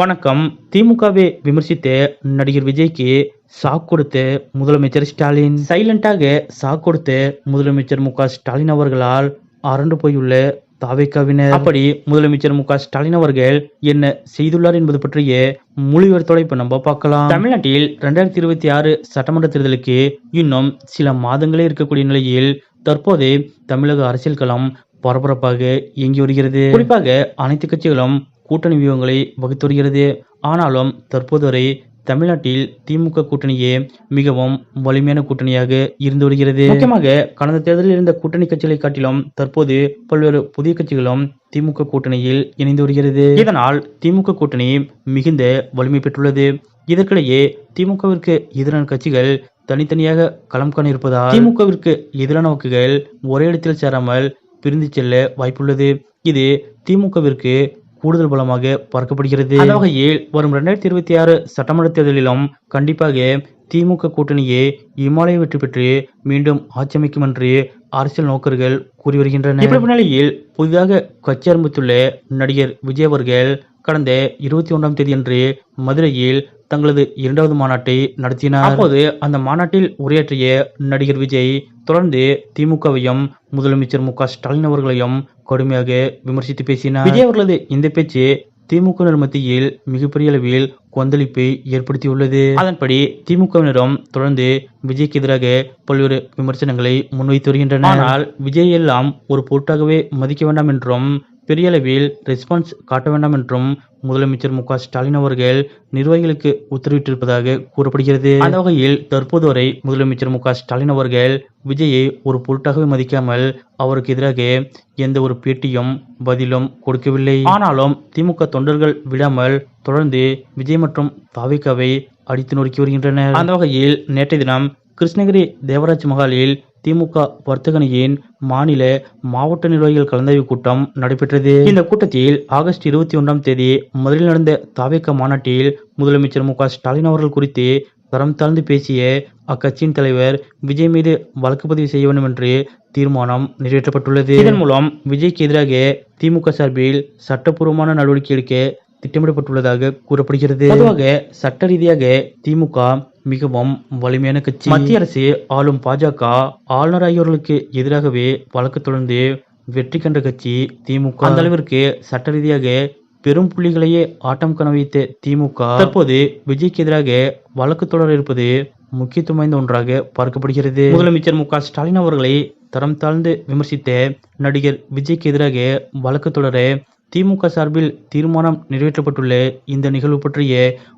வணக்கம். திமுகவை விமர்சித்து நடிகர் விஜய்க்கு சாக் கொடுத்து முதலமைச்சர் ஸ்டாலின். சைலண்டாக சாக் கொடுத்து முதலமைச்சர் மு ஸ்டாலின் அவர்களால் அரண்டு போயுள்ள தாவேக்காவினர். அப்படி முதலமைச்சர் மு ஸ்டாலின் அவர்கள் என்ன செய்துள்ளார் என்பது பற்றிய மொழிவர்த்தோட இப்ப நம்ம பார்க்கலாம். தமிழ்நாட்டில் இரண்டாயிரத்தி இருபத்தி ஆறு சட்டமன்ற தேர்தலுக்கு இன்னும் சில மாதங்களே இருக்கக்கூடிய நிலையில் தற்போது தமிழக அரசியல் களம் பரபரப்பாக இயங்கி வருகிறது. குறிப்பாக அனைத்து கட்சிகளும் கூட்டணி வியூகங்களை வகுத்து வருகிறது ஆனாலும் தற்போது வரை தமிழ்நாட்டில் திமுக கூட்டணியே மிகவும் வலிமையான கூட்டணியாக இருந்து வருகிறது. முக்கியமாக கடந்த தேர்தலில் இருந்த கூட்டணி கட்சிகளை காட்டிலும் தற்போது பல்வேறு புதிய கட்சிகளும் திமுக கூட்டணியில் இணைந்து வருகிறது. இதனால் திமுக கூட்டணி மிகுந்த வலிமை பெற்றுள்ளது. இதற்கிடையே திமுகவிற்கு எதிரான கட்சிகள் தனித்தனியாக களம் காண இருப்பதால் திமுகவிற்கு எதிரான வாக்குகள் ஒரே இடத்தில் சேராமல் பிரிந்து செல்ல வாய்ப்புள்ளது. இது திமுகவிற்கு கூடுதல் பலமாக பார்க்கப்படுகிறது. அந்த வகையில் வரும் இரண்டாயிரத்தி இருபத்தி ஆறு சட்டமன்ற தேர்தலிலும் கண்டிப்பாக திமுக கூட்டணியே இமாலய வெற்றி பெற்று மீண்டும் ஆட்சி அமைக்கும் என்று அரசியல் நோக்கர்கள் கூறி வருகின்றனர். நிலையில் புதிதாக கட்சி ஆரம்பித்துள்ள நடிகர் விஜய் அவர்கள் கடந்த இருபத்தி ஒன்றாம் தேதியன்று மதுரையில் தங்களது இரண்டாவது மாநாட்டை நடத்தினார் அப்போது அந்த மாநாட்டில் உரையாற்றிய நடிகர் விஜய் தொடர்ந்து திமுகவையும் முதலமைச்சர் மு க ஸ்டாலின் அவர்களையும் கடுமையாக விமர்சித்து பேசினார். விஜய் அவர்களது இந்த பேச்சு திமுகவினர் மத்தியில் மிகப்பெரிய அளவில் கொந்தளிப்பை ஏற்படுத்தியுள்ளது. அதன்படி திமுகவினரும் தொடர்ந்து விஜய்க்கு எதிராக பல்வேறு விமர்சனங்களை முன்வைத்து வருகின்றனர். ஆனால் விஜய் எல்லாம் ஒரு பொருட்டாகவே மதிக்க வேண்டாம் என்றும் பெரிய அளவில் ரெஸ்பான்ஸ் காட்ட வேண்டாம் என்றும் முதலமைச்சர் மு ஸ்டாலின் அவர்கள் நிர்வாகிகளுக்கு உத்தரவிட்டிருப்பதாக கூறப்படுகிறது. அந்த வகையில் தற்போது வரை முதலமைச்சர் மு ஸ்டாலின் அவர்கள் விஜயை ஒரு பொருட்டாகவே மதிக்காமல் அவருக்கு எதிராக எந்த ஒரு பேட்டியும் பதிலும் கொடுக்கவில்லை. ஆனாலும் திமுக தொண்டர்கள் விடாமல் தொடர்ந்து விஜய் மற்றும் தாவிகாவை அடித்து நொறுக்கி வருகின்றனர். அந்த வகையில் நேற்றைய தினம் கிருஷ்ணகிரி தேவராஜ் மகாலில் திமுக வர்த்தகணியின் மாநில மாவட்ட நிர்வாகிகள் கலந்தாய்வு கூட்டம் நடைபெற்றது. இந்த கூட்டத்தில் ஆகஸ்ட் இருபத்தி ஒன்றாம் தேதி முதலில் நடந்த தாவேக்க மாநாட்டில் முதலமைச்சர் மு ஸ்டாலின் அவர்கள் குறித்து தரம் தாழ்ந்து பேசிய அக்கட்சியின் தலைவர் விஜய் மீது வழக்கு பதிவு செய்ய வேண்டும் என்று தீர்மானம் நிறைவேற்றப்பட்டுள்ளது. இதன் மூலம் விஜய்க்கு எதிராக திமுக சார்பில் சட்டப்பூர்வமான நடவடிக்கை எடுக்க திட்டமிடப்பட்டுள்ளதாக கூறப்படுகிறது. பொதுவாக சட்ட ரீதியாக திமுக மிகவும் வலிமையான கட்சி. மத்திய அரசு ஆளும் பாஜக ஆளுநர் ஆகியோர்களுக்கு எதிராகவே வழக்கு தொடர்ந்து வெற்றி கண்ட கட்சி திமுக. அந்த அளவிற்கு சட்ட ரீதியாக பெரும் புள்ளிகளையே ஆட்டம் காண வைத்த திமுக. தற்போது விஜய்க்கு எதிராக வழக்கு தொடர இருப்பது முக்கியத்துவம் வாய்ந்த ஒன்றாக பார்க்கப்படுகிறது. முதலமைச்சர் மு க ஸ்டாலின் அவர்களை தரம் தாழ்ந்து விமர்சித்த நடிகர் விஜய்க்கு எதிராக வழக்கு தொடர திமுக சார்பில் தீர்மானம் நிறைவேற்றப்பட்டுள்ள இந்த நிகழ்வு பற்றிய